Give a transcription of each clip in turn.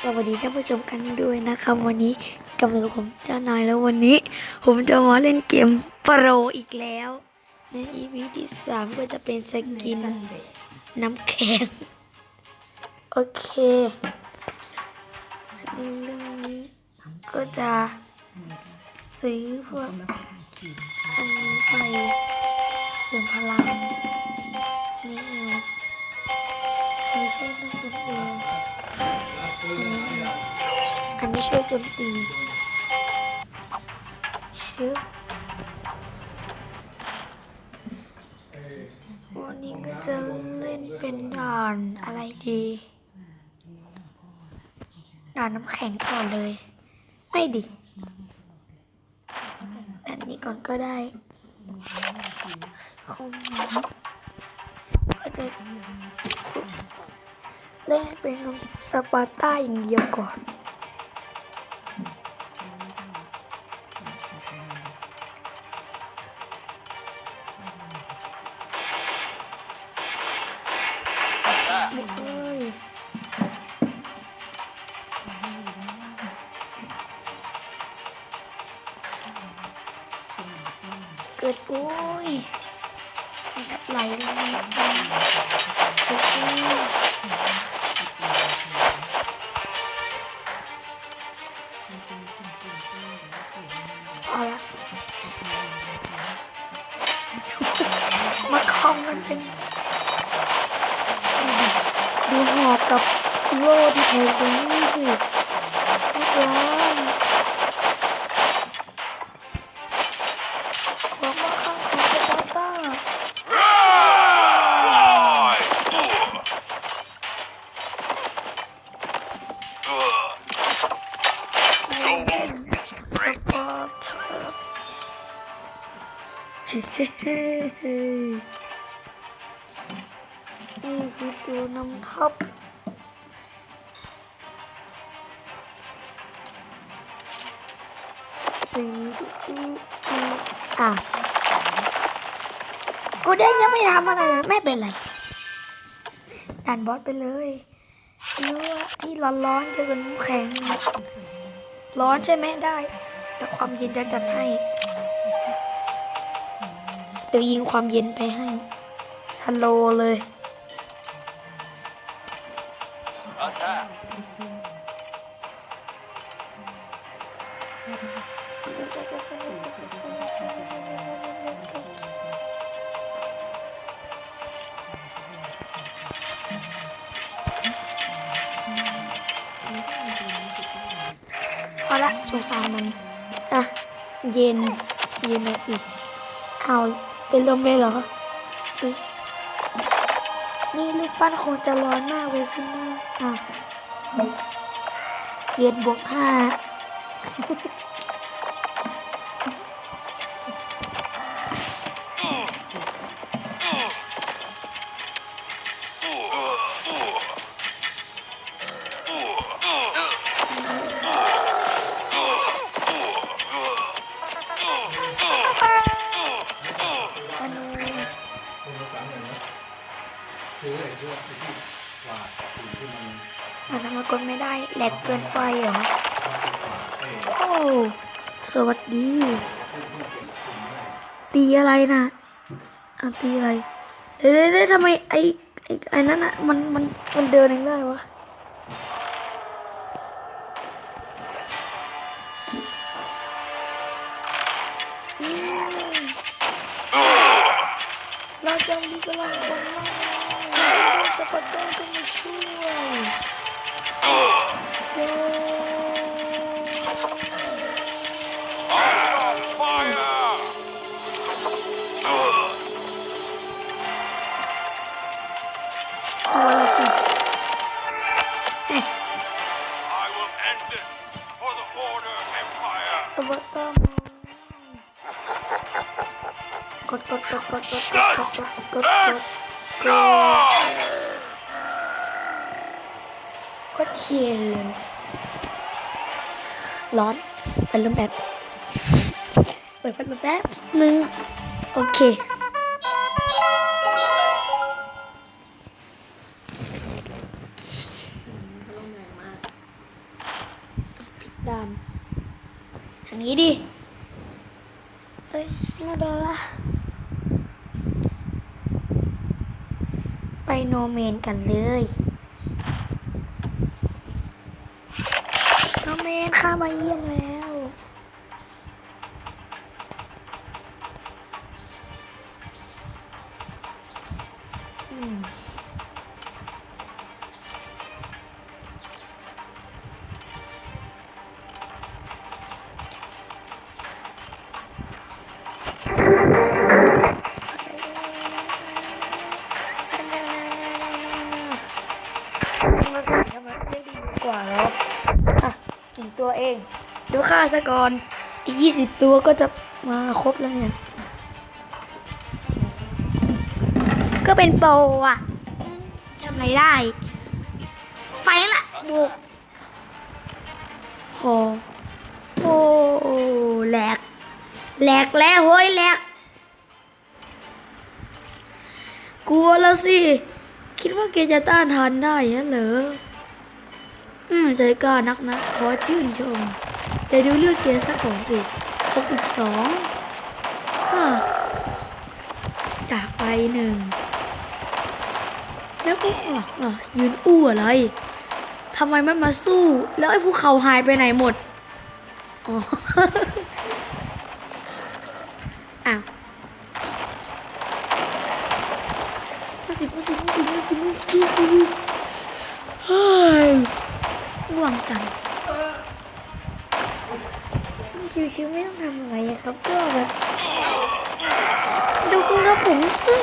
สวัสดีท่านผู้ชมกันด้วยนะครับ วันนี้กำลังผมเจ้านายแล้ววันนี้ ผมจะมาเล่นเกมโปรอีกแล้ว ใน EP ที่สามก็จะเป็นสกินน้ำแข็ง โอเคในเรื่องนี้ก็จะซื้อพวกอันนี้ไปเสริมพลังนี่เองอันนี้ใช่ต้องเป็นเอง อันนี้ช่วยโจมตีชึบวันนี้ก็จะเล่นเป็นด่านอะไรดี ด่านน้ำแข็งก่อนเลย ไม่ดิอันนี้ก่อนก็ได้คงก็จะ เล่นเป็นสปาร์ต้าอย่างเดียวก่อน บุกเลยเกิดโอ้ย มาคอมกันเป็นดูหอกกับโล่ที่แทงตรงนี้สิลูกร้านบอกมาข้างของสปาร์ต้าเล่น เฮ้เฮ้เฮ้นี่คือตัวนำทัพตีอะกูเด้งยังไม่ทำอะไรเลยไม่เป็นไรด่านบอสไปเลยหรือที่ร้อนๆจะเป็นแข็ง ร้อนใช่ไหมได้ แต่ความเย็นจะจัดให้ เดี๋ยวยิงความเย็นไปให้สโลว์เลยพอละสงสารมัน อะ เย็น เย็นนะสิ เอา เป็นลมเลยเหรอ นี่ลูกปั้นคงจะร้อนมากเลยสินะอะเย็นบวกห้า คือไอ้พวกไอ้ที่หวาดสิ่งที่มันอะทำไมกดไม่ได้แหลกเกินไปเหรอมันเป็นหวาดไอ้โอ้ สวัสดี พวกที่เก็บสิ่งได้ตีอะไรนะอะตีอะไรเดี๋ยวเดี๋ยวเดี๋ยวทำไมไอ้ไอ้ไอ้นั่นอะมันมันมันเดินเองได้วะอืมเราจำดีกำลังคนมากเลย Olha o sapatão como Shut up! ก็เชียร์เลยร้อนไปลมแป๊บเปิดพัดลมแป๊บหนึ่งโอเคด่านทางนี้ดิ เอ้ยน่าโดนละ โนเมนกันเลยโนเมนข้ามาเยี่ยมแล้วอะถึงตัวเองดูค่าซะก่อน อีกยี่สิบตัวก็จะมาครบแล้วเนี่ย ก็เป็นโปรอะทำอะไรได้ ไปละบุกโหโอ้แหลก แหลกแล้วเฮ้ยแหลก กลัวแล้วสิ คิดว่าแกจะต้านทานได้เหรอ อืมใจกล้านักนะ ขอชื่นชม แต่ดูเลือดแกสักก่อนสิหกสิบสองฮ่าจากไปหนึ่ง แล้วพวกหลังอะยืนอู้อะไรทำไมไม่มาสู้ แล้วไอ้ภูเขาหายไปไหนหมด อ๋อ อ้าวห้าสิบห้าสิบห้าสิบห้าสิบห้าสิบห้าสิบเฮ้ย ง่วงจันชิวๆไม่ต้องทำอะไรอะครับก็แบบดูคุณครับผมสิ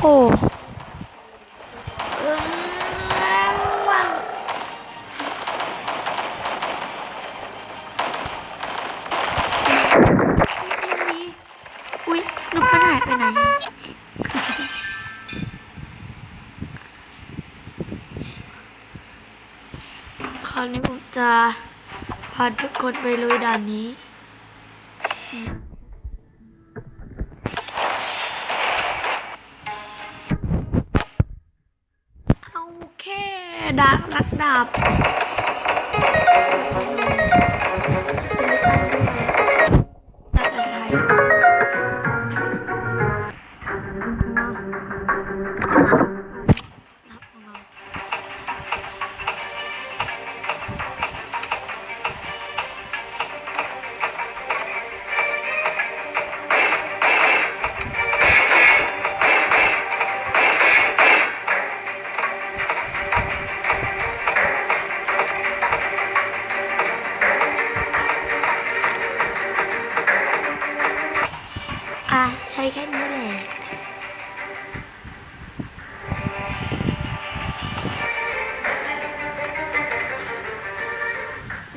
โอิ่มง่วงอุ๊ยลูกมันหายไปไหนอะ คราวนี้ผมจะพาทุกคนไปลุยด่านนี้ เอาแค่ดาบรักดาบ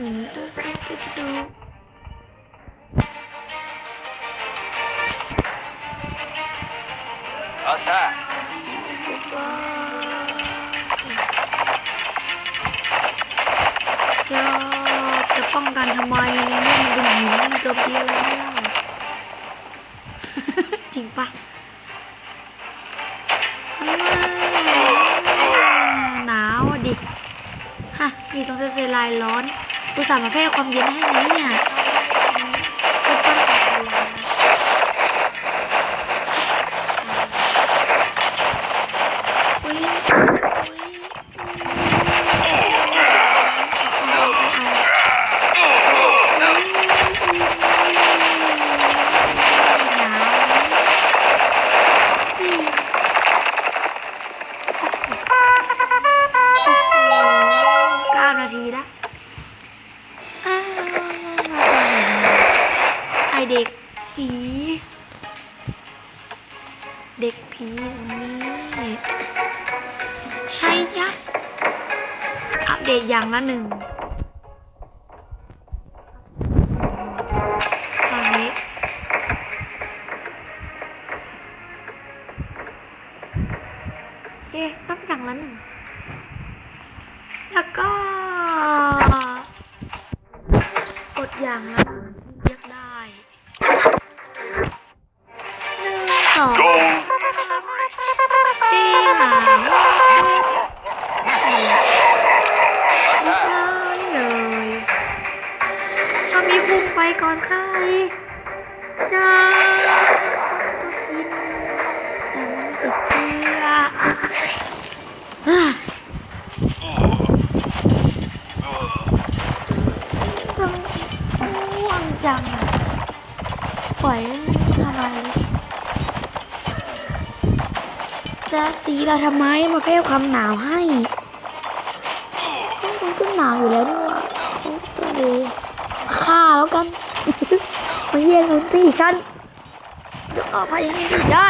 Attack! ว้าวจะจะป้องกันทำไมเนี่ยมันเป็นหินมันโจมตีอะไรไม่ได้จริงปะหนาวดิ ฮะนี่ต้องเซลายร้อน อุตส่าห์มาแพร่ความเย็นให้นะเนี่ย เดตอย่างละหนึ่งตอนนี้โอเคต้องอย่างละหนึ่งแล้วก็กดอย่างละหนึ่งเลือกได้หนึ่งสอง Gold ที่หาเลย Attack! เลย ไปก่อนใครจะกินแต่มันติดเชื้ออะทำง่วงจังปล่อยทำไรเลยจะตีเราทำไมมาเพิ่ความหนาวให้มันก็หนาวอยู่แล้วเลยฆ่าแล้วกัน มาแย่งพื้นที่ฉันเดี๋ยวออกไปยังไงได้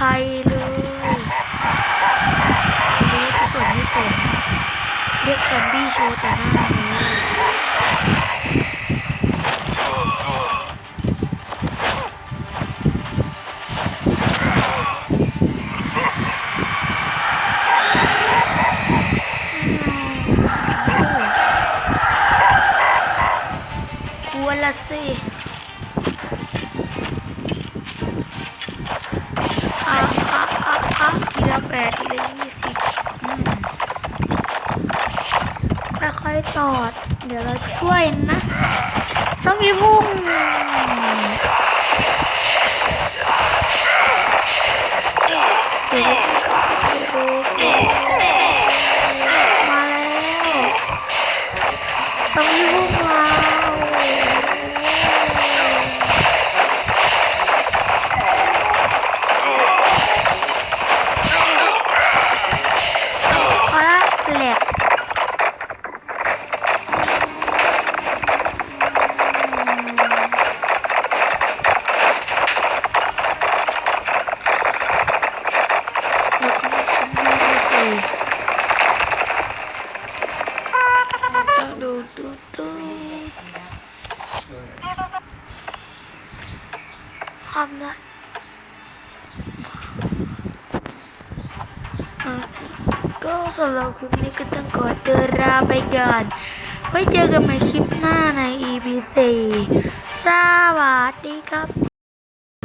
ใครเลยรู้จะสนไม่สน เรียกซอมบี้โชว์แต่หน้าเลย เดี๋ยวเราช่วยนะซอมบี้พุ่ง คำละอะก็สำหรับคลิปนี้ก็ต้องขอตัวลาไปก่อนไว้เจอกันใหม่คลิปหน้าใน EP 4สวัสดีครับ